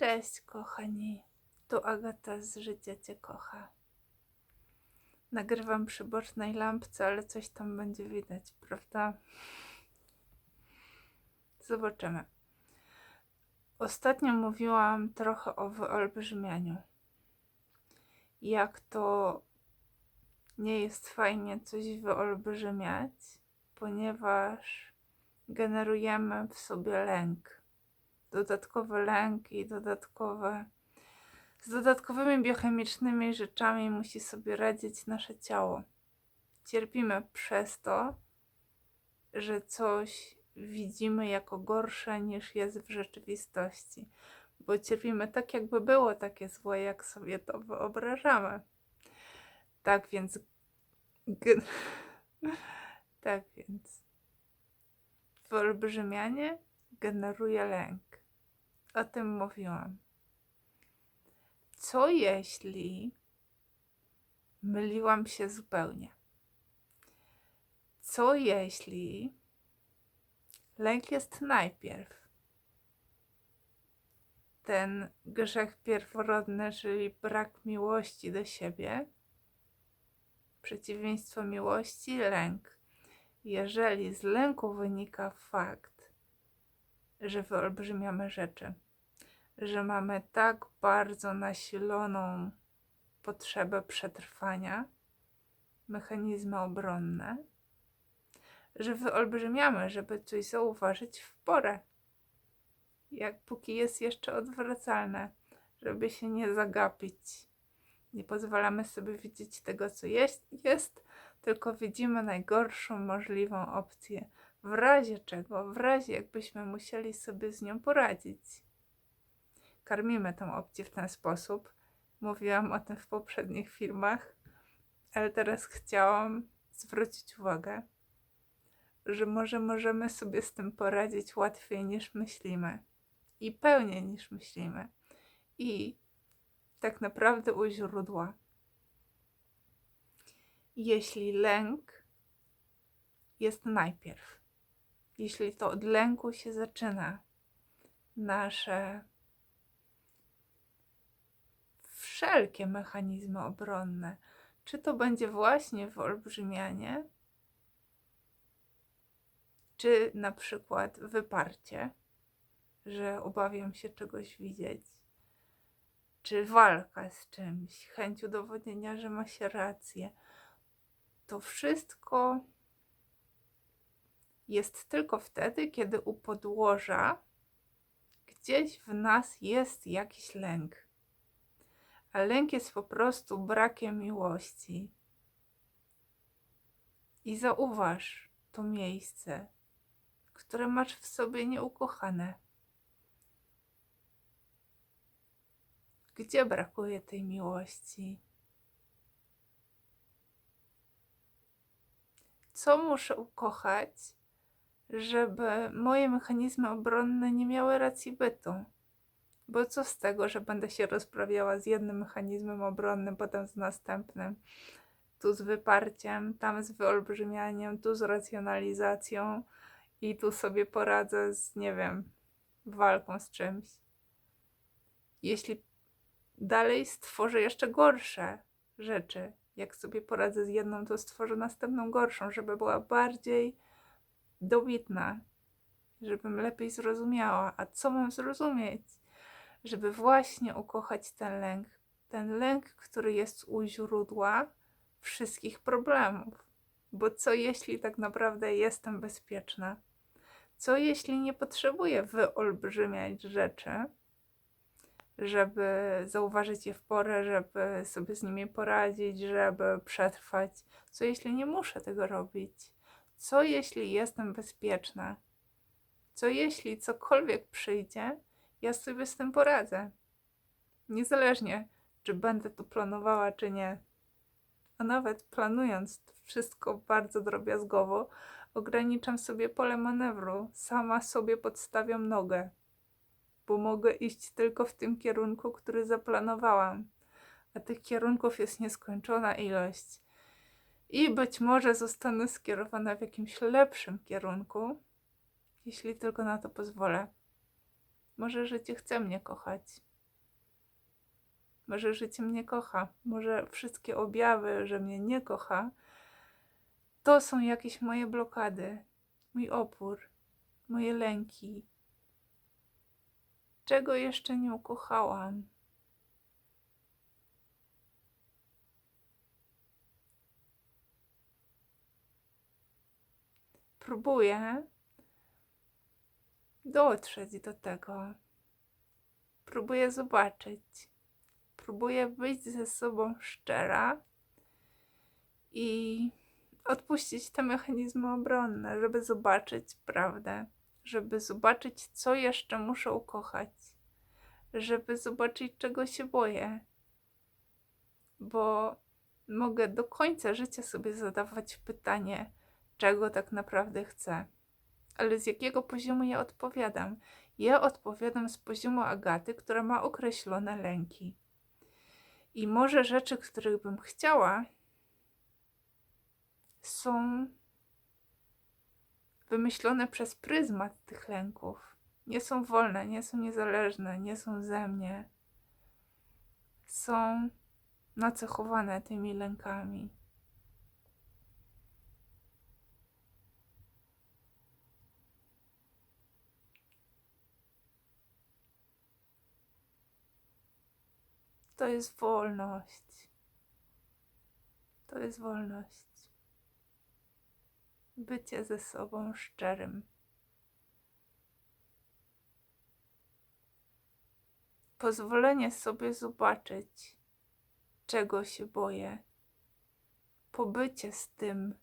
Cześć, kochani. Tu Agata z Życia Cię kocha. Nagrywam przy bocznej lampce, ale coś tam będzie widać, prawda? Zobaczymy. Ostatnio mówiłam trochę o wyolbrzymianiu. Jak to nie jest fajnie coś wyolbrzymiać, ponieważ generujemy w sobie lęk dodatkowy lęk i dodatkowe, z dodatkowymi biochemicznymi rzeczami musi sobie radzić nasze ciało. Cierpimy przez to, że coś widzimy jako gorsze niż jest w rzeczywistości, bo cierpimy tak, jakby było takie złe, jak sobie to wyobrażamy. Tak więc. tak więc. Wyolbrzymianie generuje lęk. O tym mówiłam. Co jeśli myliłam się zupełnie? Co jeśli lęk jest najpierw? Ten grzech pierworodny, czyli brak miłości do siebie, przeciwieństwo miłości lęk. Jeżeli z lęku wynika fakt, że wyolbrzymiamy rzeczy, że mamy tak bardzo nasiloną potrzebę przetrwania, mechanizmy obronne, że wyolbrzymiamy, żeby coś zauważyć w porę, jak póki jest jeszcze odwracalne, żeby się nie zagapić. Nie pozwalamy sobie widzieć tego, co jest, jest tylko widzimy najgorszą możliwą opcję w razie czego, w razie jakbyśmy musieli sobie z nią poradzić. Karmimy tą opcję w ten sposób. Mówiłam o tym w poprzednich filmach, ale teraz chciałam zwrócić uwagę, że może możemy sobie z tym poradzić łatwiej niż myślimy i pełniej niż myślimy. I tak naprawdę u źródła. Jeśli lęk jest najpierw, jeśli to od lęku się zaczyna nasze wszelkie mechanizmy obronne, czy to będzie właśnie wyolbrzymianie, czy na przykład wyparcie, że obawiam się czegoś widzieć, czy walka z czymś, chęć udowodnienia, że ma się rację. To wszystko jest tylko wtedy, kiedy u podłoża gdzieś w nas jest jakiś lęk. A lęk jest po prostu brakiem miłości. I zauważ to miejsce, które masz w sobie nieukochane. Gdzie brakuje tej miłości? Co muszę ukochać, żeby moje mechanizmy obronne nie miały racji bytu. Bo co z tego, że będę się rozprawiała z jednym mechanizmem obronnym, potem z następnym, tu z wyparciem, tam z wyolbrzymianiem, tu z racjonalizacją i tu sobie poradzę z, nie wiem, walką z czymś. Jeśli dalej stworzę jeszcze gorsze rzeczy, jak sobie poradzę z jedną, to stworzę następną gorszą, żeby była bardziej dobitna, żebym lepiej zrozumiała. A co mam zrozumieć? Żeby właśnie ukochać ten lęk. Ten lęk, który jest u źródła wszystkich problemów. Bo co jeśli tak naprawdę jestem bezpieczna? Co jeśli nie potrzebuję wyolbrzymiać rzeczy, żeby zauważyć je w porę, żeby sobie z nimi poradzić, żeby przetrwać? Co jeśli nie muszę tego robić? Co jeśli jestem bezpieczna? Co jeśli cokolwiek przyjdzie, ja sobie z tym poradzę? Niezależnie, czy będę tu planowała, czy nie. A nawet planując to wszystko bardzo drobiazgowo, ograniczam sobie pole manewru, sama sobie podstawiam nogę, bo mogę iść tylko w tym kierunku, który zaplanowałam, a tych kierunków jest nieskończona ilość i być może zostanę skierowana w jakimś lepszym kierunku, jeśli tylko na to pozwolę. Może życie chce mnie kochać, Może życie mnie kocha, może wszystkie objawy, że mnie nie kocha, to są jakieś moje blokady, mój opór, moje lęki. Czego jeszcze nie ukochałam? Próbuję dotrzeć do tego. Próbuję zobaczyć. Próbuję być ze sobą szczera i odpuścić te mechanizmy obronne, żeby zobaczyć prawdę, żeby zobaczyć, co jeszcze muszę ukochać, żeby zobaczyć, czego się boję. Bo mogę do końca życia sobie zadawać pytanie, czego tak naprawdę chcę. Ale z jakiego poziomu ja odpowiadam? Ja odpowiadam z poziomu Agaty, która ma określone lęki. I może rzeczy, których bym chciała, są wymyślone przez pryzmat tych lęków. Nie są wolne, nie są niezależne, nie są ze mnie. Są nacechowane tymi lękami. To jest wolność. To jest wolność. Bycie ze sobą szczerym. Pozwolenie sobie zobaczyć, czego się boję. Pobycie z tym,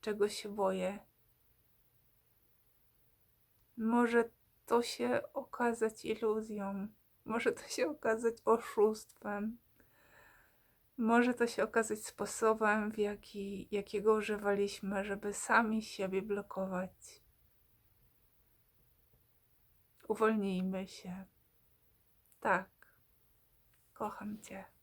czego się boję. Może to się okazać iluzją. Może to się okazać oszustwem. Może to się okazać sposobem, w jaki, jakiego używaliśmy, żeby sami siebie blokować. Uwolnijmy się. Tak, kocham Cię.